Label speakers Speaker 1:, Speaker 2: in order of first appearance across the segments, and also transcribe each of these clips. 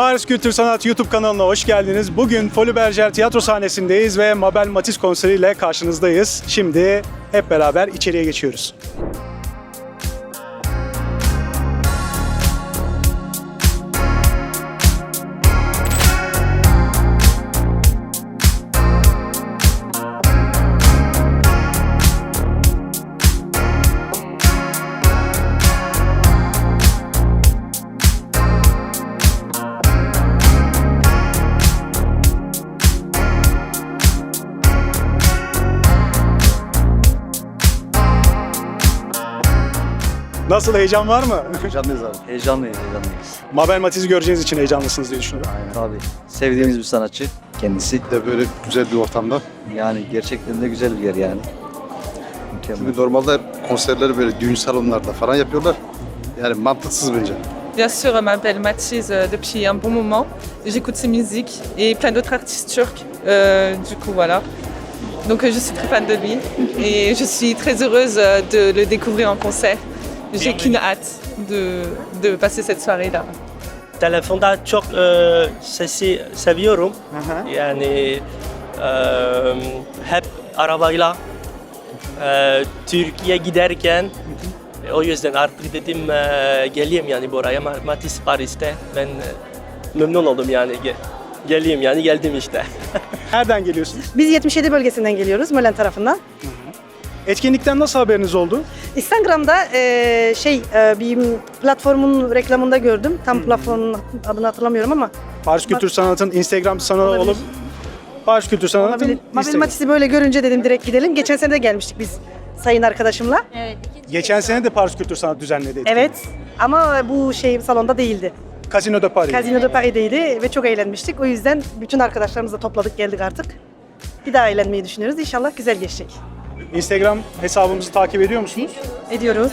Speaker 1: Paris Kültür Sanat YouTube kanalına hoş geldiniz. Bugün Foli Berger tiyatro sahnesindeyiz ve Mabel Matiz konseriyle karşınızdayız. Şimdi hep beraber içeriye geçiyoruz. Nasıl heyecan var mı?
Speaker 2: Heyecanlıyız abi. Heyecanlıyız, heyecanlıyız.
Speaker 1: Mabel Matiz'i göreceğiniz için heyecanlısınız diye düşünüyorum.
Speaker 2: Aynen. Tabii. Sevdiğimiz bir sanatçı kendisi.
Speaker 3: de böyle güzel bir ortamda.
Speaker 2: Yani gerçekten de güzel bir yer yani. Mükemmel.
Speaker 3: Çünkü normalde konserleri böyle düğün salonlarda falan yapıyorlar. Yani mantıksız bence.
Speaker 4: Bien sûr, je m'appelle Mathis euh, depuis un bon moment. J'écoute ses musiques et plein d'autres artistes turcs. Euh, du coup, voilà. Donc, euh, je suis très fan de lui et je suis très heureuse euh, de le découvrir en concert. J'ai qu'une hâte de, de passer cette soirée-là.
Speaker 5: Telefonda çok e, sesi seviyorum. Yani e, hep arabayla e, Türkiye giderken e, o yüzden artık dedim e, geleyim yani buraya Ma- Matisse Paris'te. Ben e, memnun oldum yani Ge- geleyim yani geldim işte.
Speaker 1: Nereden geliyorsunuz?
Speaker 6: Biz 77 bölgesinden geliyoruz, Mölen tarafından.
Speaker 1: Etkinlikten nasıl haberiniz oldu?
Speaker 6: Instagram'da eee, şey eee, bir platformun reklamında gördüm. Tam platformun adını hatırlamıyorum ama
Speaker 1: Paris Kültür Sanat'ın Instagram
Speaker 6: Olabilir.
Speaker 1: olup Paris Kültür Sanat'ın
Speaker 6: olabilir. Mabel
Speaker 1: Instagram.
Speaker 6: Matiz'i böyle görünce dedim direkt gidelim. Geçen sene de gelmiştik biz sayın arkadaşımla.
Speaker 1: Geçen sene de Paris Kültür Sanat düzenledi. etkinliği.
Speaker 6: Evet ama bu şey salonda değildi.
Speaker 1: Casino de Paris.
Speaker 6: Casino de Paris'teydi ve çok eğlenmiştik. O yüzden bütün arkadaşlarımızla topladık geldik artık. Bir daha eğlenmeyi düşünüyoruz. İnşallah güzel geçecek.
Speaker 1: Instagram hesabımızı takip ediyor musunuz?
Speaker 6: Ediyoruz.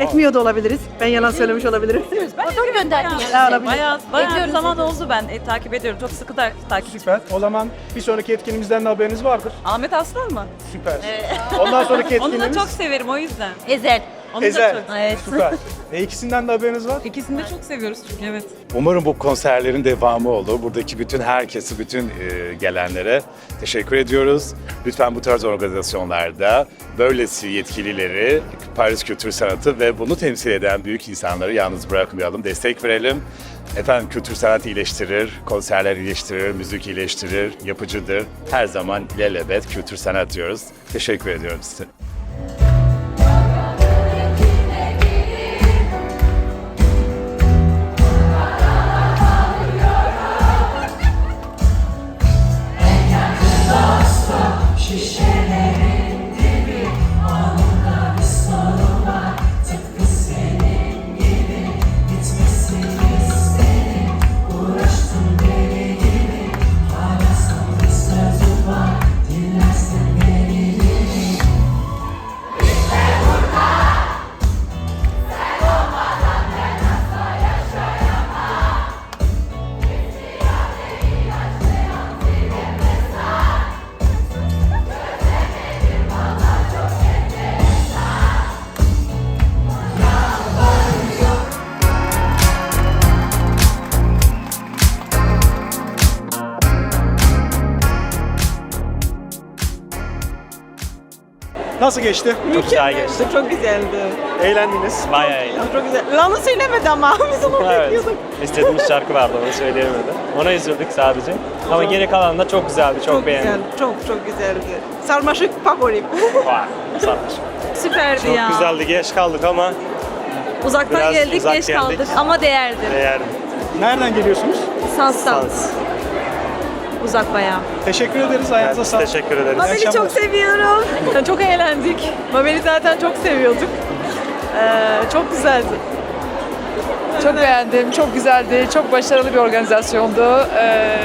Speaker 6: Etmiyor da olabiliriz. Ben yalan söylemiş olabilirim.
Speaker 7: Fotoğraf gönderdim.
Speaker 6: Ha, olabilir.
Speaker 7: Bayağı, bayağı
Speaker 8: Ediyoruz,
Speaker 7: zaman oldu ben e, takip ediyorum. Çok sıkı da takip
Speaker 1: Süper. O zaman bir sonraki etkinliğimizden de haberiniz vardır.
Speaker 7: Ahmet Aslan mı?
Speaker 1: Süper. Ondan sonraki
Speaker 7: Onu da
Speaker 1: etkinliğimiz
Speaker 7: çok severim o yüzden.
Speaker 8: Ezel.
Speaker 7: Onu
Speaker 1: Ezel.
Speaker 7: da çok.
Speaker 8: Evet.
Speaker 1: Süper. E ikisinden de haberiniz var.
Speaker 7: İkisini de çok seviyoruz çünkü evet.
Speaker 9: Umarım bu konserlerin devamı olur. Buradaki bütün herkesi, bütün e, gelenlere teşekkür ediyoruz. Lütfen bu tarz organizasyonlarda böylesi yetkilileri, Paris Kültür Sanatı ve bunu temsil eden büyük insanları yalnız bırakmayalım, destek verelim. Efendim kültür sanat iyileştirir, konserler iyileştirir, müzik iyileştirir, yapıcıdır. Her zaman ilelebet kültür sanat diyoruz. Teşekkür ediyorum size.
Speaker 1: Nasıl geçti?
Speaker 5: Çok güzel geçti.
Speaker 4: Çok güzeldi.
Speaker 1: Eğlendiniz.
Speaker 5: Bayağı eğlendim.
Speaker 4: Çok güzel. Lanı söylemedi ama biz onu
Speaker 5: Evet.
Speaker 4: bekliyorduk.
Speaker 5: İstediğimiz şarkı vardı onu söyleyemedi. Ona üzüldük sadece. Ama geri kalan da çok güzeldi, çok, beğendim.
Speaker 4: güzel. Çok çok güzeldi. Sarmaşık favorim.
Speaker 5: Vay, satmış.
Speaker 7: Süperdi
Speaker 5: Çok
Speaker 7: ya.
Speaker 5: güzeldi, geç kaldık ama
Speaker 7: Uzaktan
Speaker 5: Biraz
Speaker 7: geldik,
Speaker 5: uzak
Speaker 7: geç
Speaker 5: geldik.
Speaker 7: kaldık ama değerdi.
Speaker 5: değerli.
Speaker 1: Nereden geliyorsunuz?
Speaker 7: Sanstan. Uzak bayağı.
Speaker 1: Teşekkür ederiz. Ayağınıza
Speaker 5: Biz
Speaker 1: sağlık.
Speaker 5: teşekkür ederiz.
Speaker 1: Mabel'i çok
Speaker 4: seviyorum. çok eğlendik. Mabel'i zaten çok seviyorduk. Ee, çok güzeldi.
Speaker 10: Çok beğendim, çok güzeldi, çok başarılı bir organizasyondu. Ee,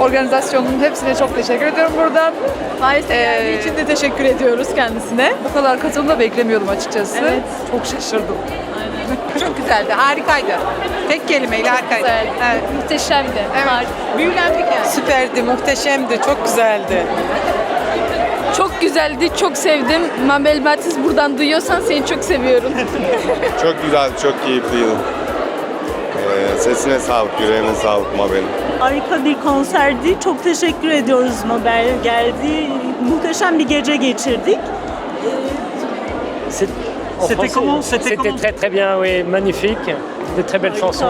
Speaker 10: organizasyonun hepsine çok teşekkür ediyorum buradan.
Speaker 4: Paris'e
Speaker 10: geldiği için
Speaker 4: de teşekkür ediyoruz kendisine.
Speaker 10: Bu kadar katılım da beklemiyordum açıkçası.
Speaker 4: Evet.
Speaker 10: Çok şaşırdım.
Speaker 4: Çok güzeldi, harikaydı. Tek kelimeyle harikaydı. Evet.
Speaker 7: Muhteşemdi.
Speaker 4: Evet. Büyülendik yani. Süperdi, muhteşemdi, çok güzeldi.
Speaker 7: Çok güzeldi, çok sevdim. Mabel Matiz buradan duyuyorsan seni çok seviyorum.
Speaker 3: Çok güzel, çok keyifliydi.
Speaker 11: Ee, sesine sağlık, yüreğine sağlık Mabel'in.
Speaker 12: Harika bir konserdi. Çok teşekkür ediyoruz Mabel geldi. Muhteşem bir gece geçirdik.
Speaker 13: C'était comment C'était très très bien, oui, magnifique. De très belles chansons,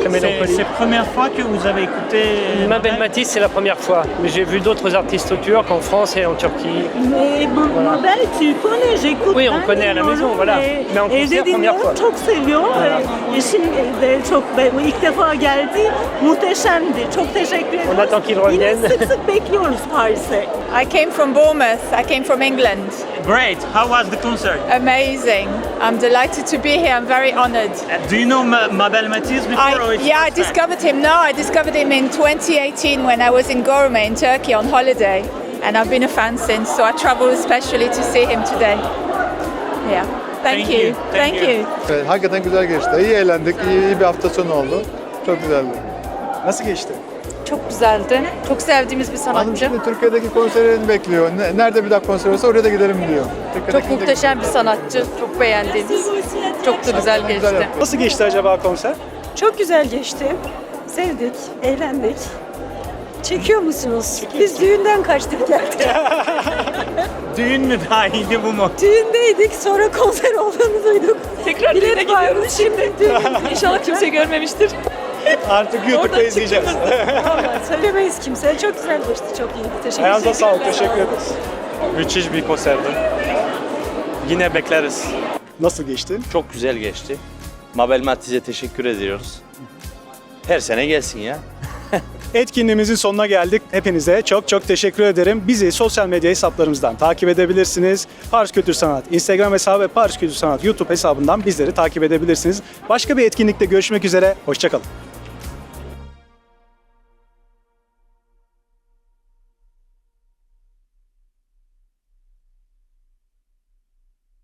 Speaker 13: très mélancoliques.
Speaker 14: la première fois que vous avez écouté
Speaker 13: Mabel Matisse, c'est la première fois, mais j'ai vu d'autres artistes turcs en France et en Turquie.
Speaker 12: Mais Ma- Mabel tu connais, j'écoute.
Speaker 13: Oui, on connaît à la maison, voilà. Mais en concert, première fois.
Speaker 12: çok seviyorum. Ve Eşim de çok, ilk defa geldi. Muhteşemdi. Çok teşekkür ediyoruz.
Speaker 13: On attend qu'il
Speaker 12: Yine
Speaker 13: revienne.
Speaker 12: sık sık bekliyoruz Paris'e.
Speaker 15: I came from Bournemouth. I came from England.
Speaker 14: Great. How was the concert?
Speaker 15: Amazing. I'm delighted to be here. I'm very honored.
Speaker 14: Do you know Ma- Mabel Matisse before? or
Speaker 15: I, yeah, I discovered him. No, I discovered him in 2018 when I was in Gorme in Turkey on holiday, and I've been a fan since. So I travelled especially to see him today. Yeah. Thank,
Speaker 14: Thank
Speaker 15: you.
Speaker 14: you. Thank
Speaker 15: Thank
Speaker 14: you.
Speaker 15: you.
Speaker 16: Evet, hakikaten güzel geçti. İyi eğlendik, iyi, iyi bir hafta sonu oldu. Çok güzeldi.
Speaker 1: Nasıl geçti?
Speaker 10: Çok güzeldi. Çok sevdiğimiz bir
Speaker 16: Hanım şimdi Türkiye'deki konserini bekliyor. Ne- Nerede bir daha konser olsa oraya da gidelim diyor.
Speaker 10: Çok muhteşem bir sanatçı. Çok beğendiğimiz. Çok da güzel geçti.
Speaker 1: Nasıl geçti acaba konser?
Speaker 17: Çok güzel geçti. Sevdik, eğlendik. Çekiyor musunuz? Biz düğünden kaçtık geldik.
Speaker 14: Düğün mü daha iyiydi bu mu?
Speaker 17: Düğündeydik sonra konser olduğunu duyduk.
Speaker 10: Tekrar
Speaker 17: Bilet varmış şimdi düğün.
Speaker 10: İnşallah kimse görmemiştir.
Speaker 1: Artık YouTube'da izleyeceğiz.
Speaker 17: Söylemeyiz kimseye. Çok güzel geçti. Çok iyiydi. Teşekkür
Speaker 1: Ayağınıza sağlık, teşekkür ederiz.
Speaker 13: Müthiş bir konserdi. Yine bekleriz.
Speaker 1: Nasıl geçti?
Speaker 18: Çok güzel geçti. Mabel Matiz'e teşekkür ediyoruz. Her sene gelsin ya.
Speaker 1: Etkinliğimizin sonuna geldik. Hepinize çok çok teşekkür ederim. Bizi sosyal medya hesaplarımızdan takip edebilirsiniz. Paris Kültür Sanat Instagram hesabı ve Paris Kültür Sanat YouTube hesabından bizleri takip edebilirsiniz. Başka bir etkinlikte görüşmek üzere. Hoşçakalın.